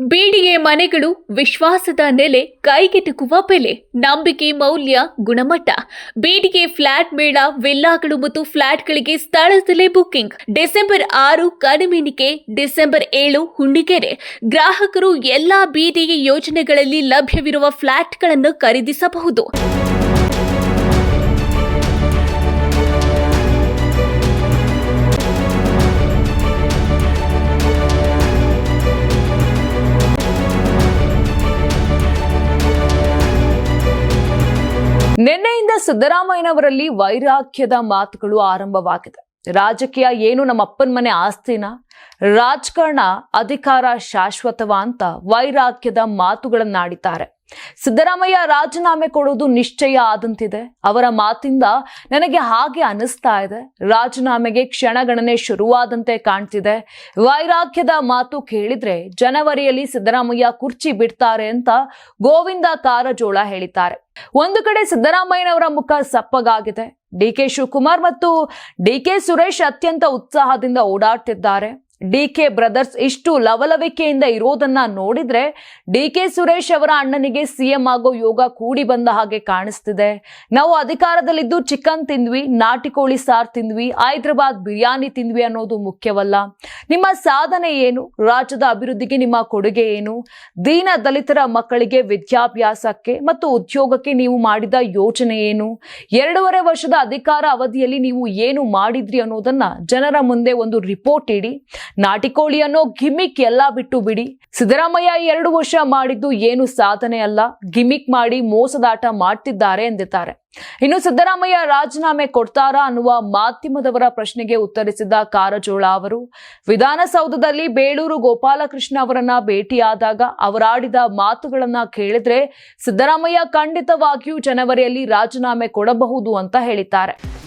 ಬೀಡಿಗೆ ಮನೆಗಳು ವಿಶ್ವಾಸದ ನೆಲೆ ಕೈಗೆಟುಕುವ ಬೆಲೆ, ನಂಬಿಕೆ, ಮೌಲ್ಯ, ಗುಣಮಟ್ಟ. ಬೀಡಿಗೆ ಫ್ಲಾಟ್ ಮೇಳ, ವಿಲ್ಲಾಗಳು ಮತ್ತು ಫ್ಲಾಟ್ಗಳಿಗೆ ಸ್ಥಳದಲ್ಲೇ ಬುಕ್ಕಿಂಗ್ ಡಿಸೆಂಬರ್ ಆರು ಕಡಿಮೆನಿಕೆ ಡಿಸೆಂಬರ್ ಏಳು ಹುಣ್ಣಿಗೆರೆ. ಗ್ರಾಹಕರು ಎಲ್ಲಾ ಬೀದಿಗೆ ಯೋಜನೆಗಳಲ್ಲಿ ಲಭ್ಯವಿರುವ ಫ್ಲಾಟ್ಗಳನ್ನು ಖರೀದಿಸಬಹುದು. ಸಿದ್ದರಾಮಯ್ಯನವರಲ್ಲಿ ವೈರಾಗ್ಯದ ಮಾತುಗಳು ಆರಂಭವಾಗಿದೆ. ರಾಜಕೀಯ ಏನು ನಮ್ಮ ಅಪ್ಪನ ಮನೆ ಆಸ್ತಿನ? ರಾಜಕಾರಣ ಅಧಿಕಾರ ಶಾಶ್ವತವ ಅಂತ ವೈರಾಗ್ಯದ ಮಾತುಗಳನ್ನಾಡಿದ್ದಾರೆ. ಸಿದ್ದರಾಮಯ್ಯ ರಾಜೀನಾಮೆ ಕೊಡೋದು ನಿಶ್ಚಯ ಆದಂತಿದೆ. ಅವರ ಮಾತಿಂದ ನನಗೆ ಹಾಗೆ ಅನಿಸ್ತಾ ಇದೆ. ರಾಜೀನಾಮೆಗೆ ಕ್ಷಣಗಣನೆ ಶುರುವಾದಂತೆ ಕಾಣ್ತಿದೆ. ವೈರಾಗ್ಯದ ಮಾತು ಕೇಳಿದ್ರೆ ಜನವರಿಯಲ್ಲಿ ಸಿದ್ದರಾಮಯ್ಯ ಕುರ್ಚಿ ಬಿಡ್ತಾರೆ ಅಂತ ಗೋವಿಂದ ಕಾರಜೋಳ ಹೇಳಿದ್ದಾರೆ. ಒಂದು ಕಡೆ ಸಿದ್ದರಾಮಯ್ಯನವರ ಮುಖ ಸಪ್ಪಗಾಗಿದೆ. ಡಿ ಕೆ ಶಿವಕುಮಾರ್ ಮತ್ತು ಡಿ ಕೆ ಸುರೇಶ್ ಅತ್ಯಂತ ಉತ್ಸಾಹದಿಂದ ಓಡಾಡ್ತಿದ್ದಾರೆ. ಡಿ ಕೆ ಬ್ರದರ್ಸ್ ಇಷ್ಟು ಲವಲವಿಕೆಯಿಂದ ಇರೋದನ್ನ ನೋಡಿದ್ರೆ ಡಿ ಕೆ ಸುರೇಶ್ ಅವರ ಅಣ್ಣನಿಗೆ ಸಿಎಂ ಆಗೋ ಯೋಗ ಕೂಡಿ ಬಂದ ಹಾಗೆ ಕಾಣಿಸ್ತಿದೆ. ನಾವು ಅಧಿಕಾರದಲ್ಲಿದ್ದು ಚಿಕನ್ ತಿಂದ್ವಿ, ನಾಟಿ ಕೋಳಿ ಸಾರ್ ತಿಂದ್ವಿ, ಹೈದರಾಬಾದ್ ಬಿರಿಯಾನಿ ತಿಂದ್ವಿ ಅನ್ನೋದು ಮುಖ್ಯವಲ್ಲ. ನಿಮ್ಮ ಸಾಧನೆ ಏನು? ರಾಜ್ಯದ ಅಭಿವೃದ್ಧಿಗೆ ನಿಮ್ಮ ಕೊಡುಗೆ ಏನು? ದೀನ ದಲಿತರ ಮಕ್ಕಳಿಗೆ ವಿದ್ಯಾಭ್ಯಾಸಕ್ಕೆ ಮತ್ತು ಉದ್ಯೋಗಕ್ಕೆ ನೀವು ಮಾಡಿದ ಯೋಜನೆ ಏನು? ಎರಡೂವರೆ ವರ್ಷದ ಅಧಿಕಾರ ಅವಧಿಯಲ್ಲಿ ನೀವು ಏನು ಮಾಡಿದ್ರಿ ಅನ್ನೋದನ್ನ ಜನರ ಮುಂದೆ ಒಂದು ರಿಪೋರ್ಟ್ ಇಡಿ. ನಾಟಿಕೋಳಿ ಅನ್ನೋ ಗಿಮಿಕ್ ಎಲ್ಲ ಬಿಟ್ಟು ಬಿಡಿ. ಸಿದ್ದರಾಮಯ್ಯ ಎರಡು ವರ್ಷ ಮಾಡಿದ್ದು ಏನು ಸಾಧನೆ ಅಲ್ಲ. ಗಿಮಿಕ್ ಮಾಡಿ ಮೋಸದಾಟ ಮಾಡ್ತಿದ್ದಾರೆ ಎಂದಿದ್ದಾರೆ. ಇನ್ನು ಸಿದ್ದರಾಮಯ್ಯ ರಾಜೀನಾಮೆ ಕೊಡ್ತಾರಾ ಅನ್ನುವ ಮಾಧ್ಯಮದವರ ಪ್ರಶ್ನೆಗೆ ಉತ್ತರಿಸಿದ ಕಾರಜೋಳ ಅವರು, ವಿಧಾನಸೌಧದಲ್ಲಿ ಬೇಳೂರು ಗೋಪಾಲಕೃಷ್ಣ ಅವರನ್ನ ಭೇಟಿಯಾದಾಗ ಅವರಾಡಿದ ಮಾತುಗಳನ್ನ ಕೇಳಿದ್ರೆ ಸಿದ್ದರಾಮಯ್ಯ ಖಂಡಿತವಾಗಿಯೂ ಜನವರಿಯಲ್ಲಿ ರಾಜೀನಾಮೆ ಕೊಡಬಹುದು ಅಂತ ಹೇಳಿದ್ದಾರೆ.